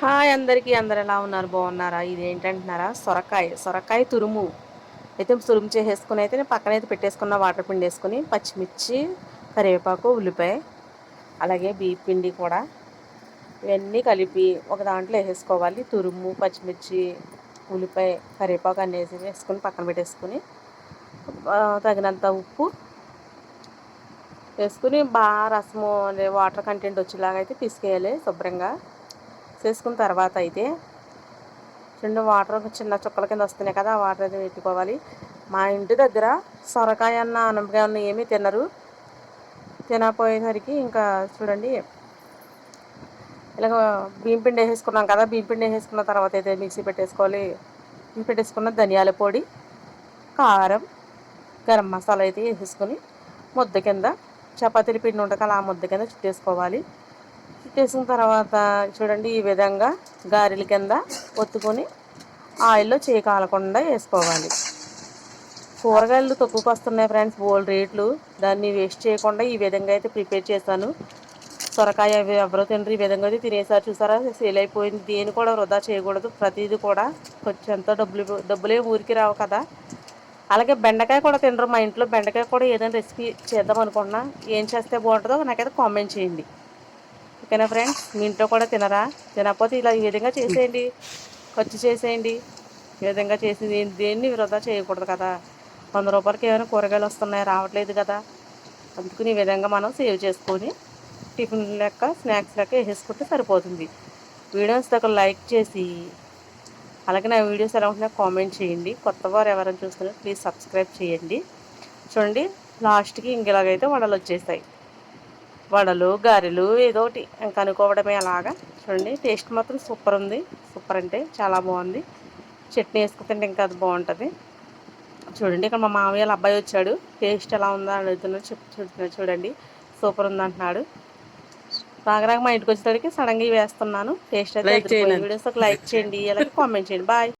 Hi అందరికీ అందరు ఎలా ఉన్నారు? బాగున్నారా? ఇది ఏంటంటున్నారా సొరకాయ సొరకాయ తురుము. అయితే తురుము చేసేసుకుని అయితే నేను పక్కన అయితే పెట్టేసుకున్న వాటర్ పిండి వేసుకుని పచ్చిమిర్చి కరివేపాకు ఉల్లిపాయ అలాగే బియ్య పిండి కూడా ఇవన్నీ కలిపి ఒక దాంట్లో వేసేసుకోవాలి. తురుము పచ్చిమిర్చి ఉల్లిపాయ కరివేపాకు అన్నీ వేసి వేసుకొని పక్కన పెట్టేసుకుని తగినంత ఉప్పు వేసుకుని బాగా రసము వాటర్ కంటెంట్ వచ్చేలాగా అయితే తీసుకెళ్ళాలి శుభ్రంగా. చేసుకున్న తర్వాత అయితే రెండు వాటర్ చిన్న చుక్కల కింద వస్తున్నాయి కదా ఆ వాటర్ అయితే పెట్టుకోవాలి మా ఇంటి దగ్గర సొరకాయ అన్న అనపకాయ అన్న ఏమీ తినరు. తినకపోయేసరికి ఇంకా చూడండి ఇలాగ బియ్యంపిండి వేసేసుకున్నాం కదా బియ్యంపిండి వేసేసుకున్న తర్వాత అయితే మిక్సీ పెట్టేసుకోవాలి. పెట్టేసుకున్న ధనియాల పొడి కారం గరం మసాలా అయితే వేసేసుకొని ముద్ద కింద చపాతీల పిండి ఉంటుంది ఆ ముద్ద కింద చుట్టేసుకోవాలి. పెట్టేసిన తర్వాత చూడండి ఈ విధంగా గారెల కింద ఒత్తుకొని ఆయిల్లో చేయి కాలకుండా వేసుకోవాలి. కూరగాయలు తక్కువకు వస్తున్నాయి ఫ్రెండ్స్ బోల్ రేట్లు. దాన్ని వేస్ట్ చేయకుండా ఈ విధంగా అయితే ప్రిపేర్ చేశాను సొరకాయ అవి ఎవరో తినరు ఈ విధంగా అయితే తినేసారు. చూసారా సేల్ అయిపోయింది. దేని కూడా వృధా చేయకూడదు. ప్రతిదీ కూడా కొంచెం ఎంతో డబ్బులు డబ్బులే ఊరికి రావు కదా. అలాగే బెండకాయ కూడా తినరు మా ఇంట్లో. బెండకాయ కూడా ఏదైనా రెసిపీ చేద్దాం అనుకున్నా ఏం చేస్తే బాగుంటుందో నాకైతే కామెంట్ చేయండి. ఓకేనా ఫ్రెండ్స్? మీ ఇంట్లో కూడా తినరా? తినకపోతే ఇలా ఈ విధంగా చేసేయండి. ఖర్చు చేసేయండి. ఈ విధంగా చేసింది దేన్ని వృధా చేయకూడదు కదా. వంద రూపాయలకి ఏమైనా కూరగాయలు వస్తున్నాయి? రావట్లేదు కదా. అందుకని ఈ విధంగా మనం సేవ్ చేసుకొని టిఫిన్ లెక్క స్నాక్స్ లెక్క వేసేసుకుంటే సరిపోతుంది. వీడియోస్ దగ్గర లైక్ చేసి అలాగే నా వీడియోస్ ఎలా ఉంటున్నా కామెంట్ చేయండి. కొత్త వారు ఎవరైనా చూస్తున్నారు ప్లీజ్ సబ్స్క్రైబ్ చేయండి. చూడండి లాస్ట్కి ఇంకెలాగైతే వడలు వచ్చేస్తాయి. వడలు గారెలు ఏదో ఒకటి ఇంకా అనుకోవడమే అలాగా. చూడండి టేస్ట్ మాత్రం సూపర్ ఉంది. సూపర్ అంటే చాలా బాగుంది. చట్నీ వేసుకుంటే ఇంకా అది బాగుంటుంది. చూడండి ఇక్కడ మా మామయ్య అబ్బాయి వచ్చాడు. టేస్ట్ ఎలా ఉందో అడుగుతున్నాడు. చెప్తున్నాడు. చూడండి సూపర్ ఉంది అంటున్నాడు. రాగరాగ మా ఇంటికి వచ్చేసరికి సడన్గా వేస్తున్నాను. టేస్ట్ అయితే వీడియోస్ లైక్ చేయండి. అలాగే కామెంట్ చేయండి. బాయ్.